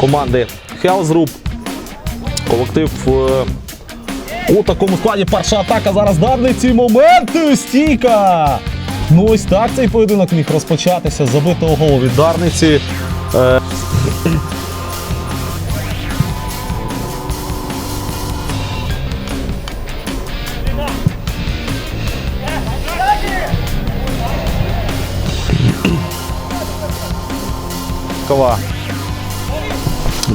команди Health Group. Колектив е, у такому складі. Перша атака зараз даний ці моменти. Стійка! Ну ось так цей поєдинок міг розпочатися. з Забитого голу від Дарниці. Е,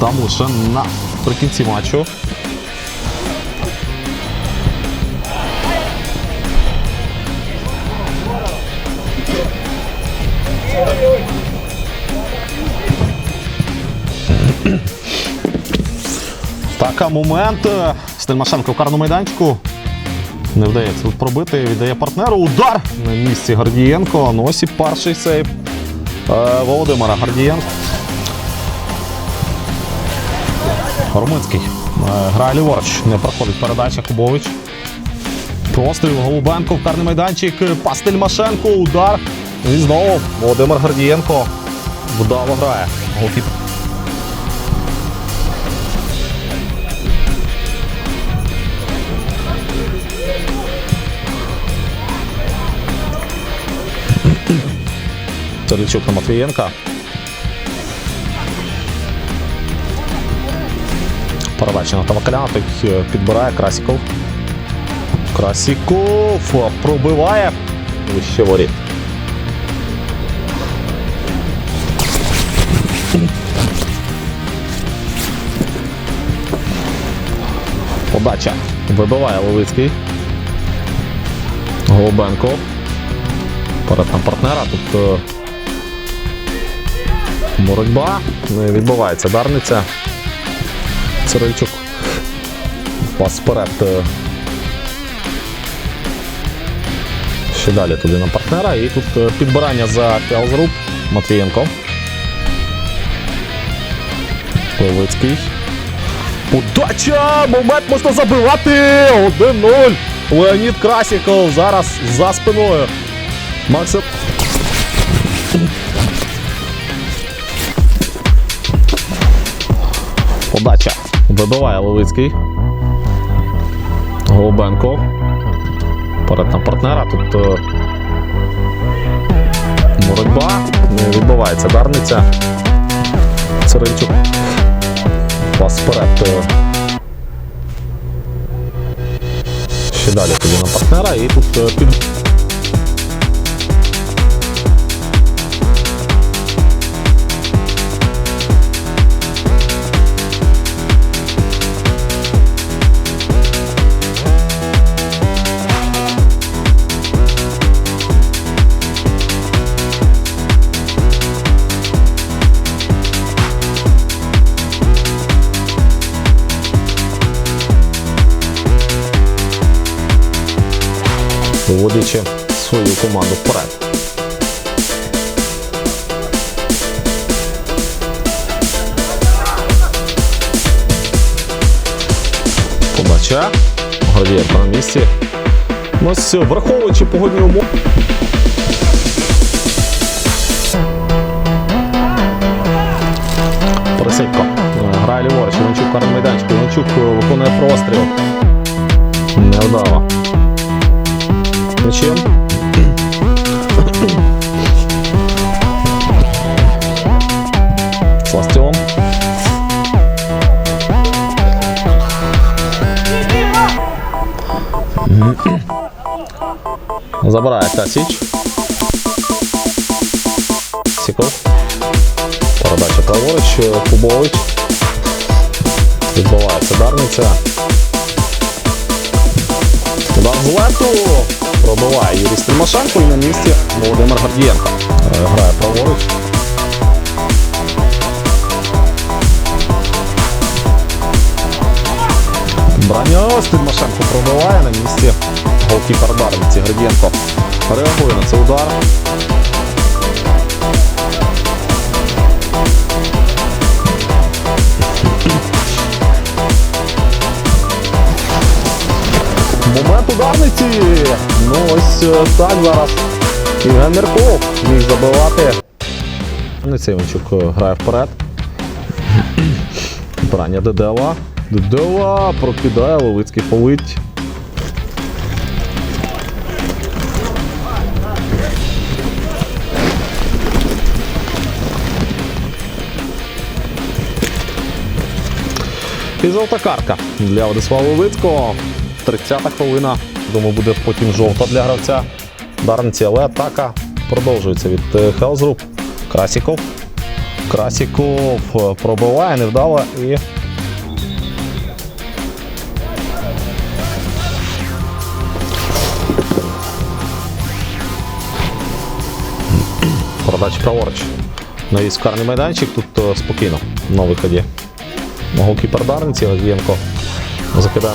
Там лише наприкінці матчу. Така момент. Стельмашенко в карному майданчику. Не вдається тут пробити, віддає партнеру. Удар на місці Гордієнко. Ну ось і перший сейв е, Володимира Гордієнко. Румицький е, грає ліворуч, не проходить передача Кубович. Простріл Голубенко в карний майданчик. Пастель Машенко, удар. І знову Володимир Гордієнко вдало грає. Терлічук на Матвієнка. Передача на Тавакаляна, той е, підбирає Красіков. Красіков е, пробиває вище воріт. Подача. Вибиває Левицький. Голубенко. Перед там партнера. Тут боротьба. Не відбувається Дарниця. Цирильчук. Пас вперед. е, Ще далі туди на партнера. І тут е, підбирання за Піалзруб. Матвієнко. Левицький. Удача! Момент можна забивати! 1-0. Леонід Красіков зараз за спиною. Максим. Подача. Вибиває Левицький. Голубенко. Перед на партнера. Тут е, боротьба. Не відбувається Дарниця. Цирильчук. Пас вперед. е. Ще далі тоді на партнера і тут е, під. Виводячи свою команду вперед. Подача. Гордієнко на місці. Ну, ось, враховуючи погодні умови. Поросенько е, грає ліворуч, Іванчук карний майданчик. Іванчук е, виконує простріл. Невдало. Мячем. Сластен. Забирає Касіч. Сіков. Передача праворуч. Кубович. Відбувається Дарниця. Удар з. Пробиває Юрій Стельмашенко і на місці Володимир Гордієнко. Е, Грає праворуч. Браня Стельмашенко пробиває на місці голкіпер Дарниці Гордієнко. Реагує на цей удар. Ударниці. Ну ось е, так зараз. Євген Мерков міг забивати. Ну, цей е, грає вперед. Брання Дедела. Дедела прокидає, Левицький фолить. І жовта картка для Владислава Левицького. 30-та хвилина. Думаю, буде потім жовта для гравця. Дарниці, але атака продовжується від е, Хелзруп. Красіков. Красіков е, пробиває, невдало і. Передача праворуч. Навіс в карний майданчик, тут е, спокійно на виході. Голкіпер Дарниці, Гагієнко закидає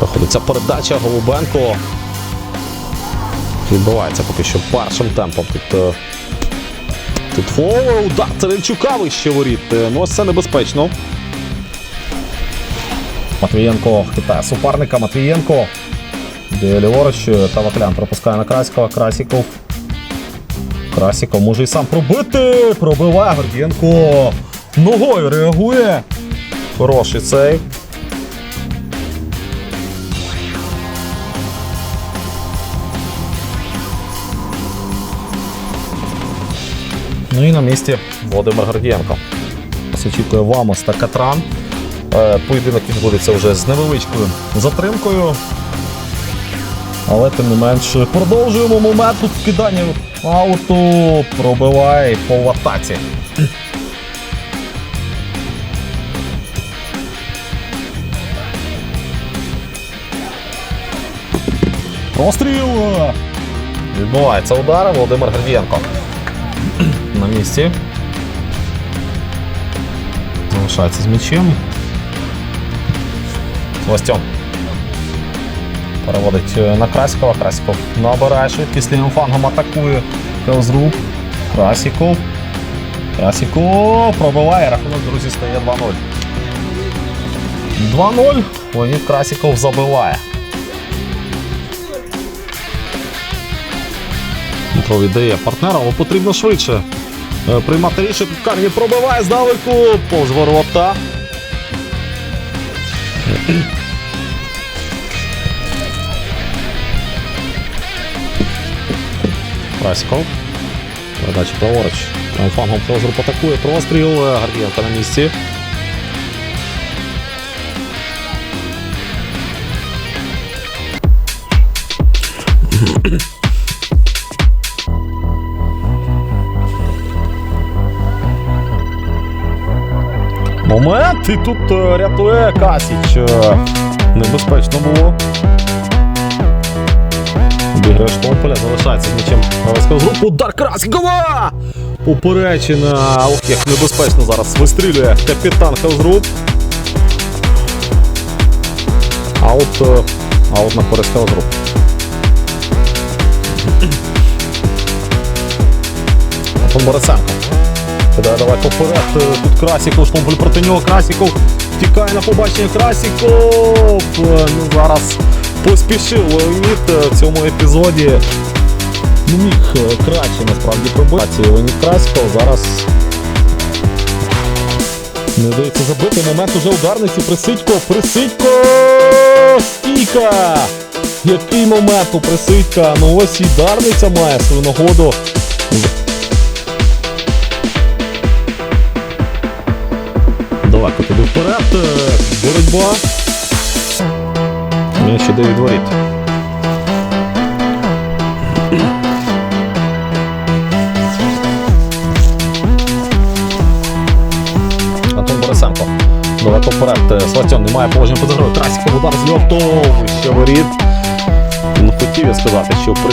Проходить ця передача Голубенко. Відбувається поки що першим темпом. Тут, е, тут фол, удар Царенчука вище воріт. Е, Ну, ось це небезпечно. Матвієнко хитає суперника. Матвієнко. Ліворуч е, Таваклян пропускає на Красікова. Красіков. Красіков може і сам пробити. Пробиває Гордієнко. Ногою реагує. Хороший цей. Ну і на місці Володимир Гордієнко. Очікує Вамос та Катран. Е, Поєдинок відбудеться вже з невеличкою затримкою. Але тим не менш продовжуємо момент тут кидання ауту. Пробиває по в атаці. Простріл! Відбувається удар Володимир Гордієнко на місці. Залишається з м'ячем. Лостьон. Переводить е, на Красікова. Красіков набирає швидкість лівим флангом атакує. Келзруб. Красіков. Красіков пробиває. Рахунок, друзі, стає 2-0. 2-0. Леонід Красіков забиває. Дмитро партнера, але потрібно швидше е, приймати рішення. Тут Карні пробиває здалеку, повз ворота. Краськов. Передача праворуч. Там флангом Флозруп атакує. Простріл. е, на місці. Момент! І тут е, рятує Касіч. Е, Небезпечно було. Обіграє Штомполя, залишається з групу. Удар Красікова! Поперечина. Ох, як небезпечно зараз вистрілює капітан Хелзруб. Аут, е, аут на користь Хелзруб. Антон Борисенко. Далеко вперед. Е, Тут Красіков, Штомполь проти нього. Красіков тікає на побачення. Красіков. Ну, зараз поспішив Леонід в цьому епізоді. Ну, міг е, краще насправді пробити. Леонід Красіков зараз не вдається забити. Момент уже ударниці. Присидько. Присидько. Стійка. Який момент у Присидька. Ну ось і Дарниця має свою нагоду. Вперед. е, Боротьба. М'яч іде від воріт. Антон Борисенко. Далеко вперед. е, Слатьон немає положення поза грою. Красіков удар з льоту. Ще воріт. Ну, хотів я сказати, що при...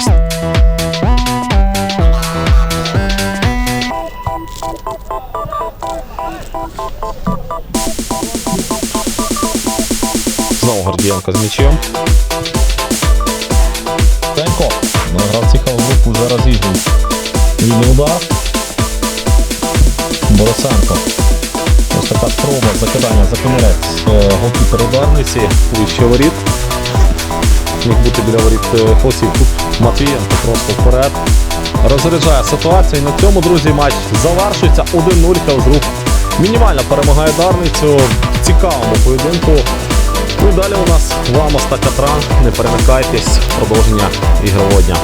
Гордієнко з м'ячем. Тенько. Ну, гравці Хелзруп вже розігрують. Вільний удар. Борисенко. Ось така спроба закидання за комірець е, голкіпер ударниці. Вище воріт. Міг бути біля воріт е, Хосів. Тут Матвієнко просто вперед. Розряджає ситуацію. І на цьому, друзі, матч завершується. 1-0 Хелзруп. Мінімально перемагає Дарницю в цікавому поєдинку. Ну і далі у нас вам та Тран. Не перемикайтесь. Продовження ігрового дня.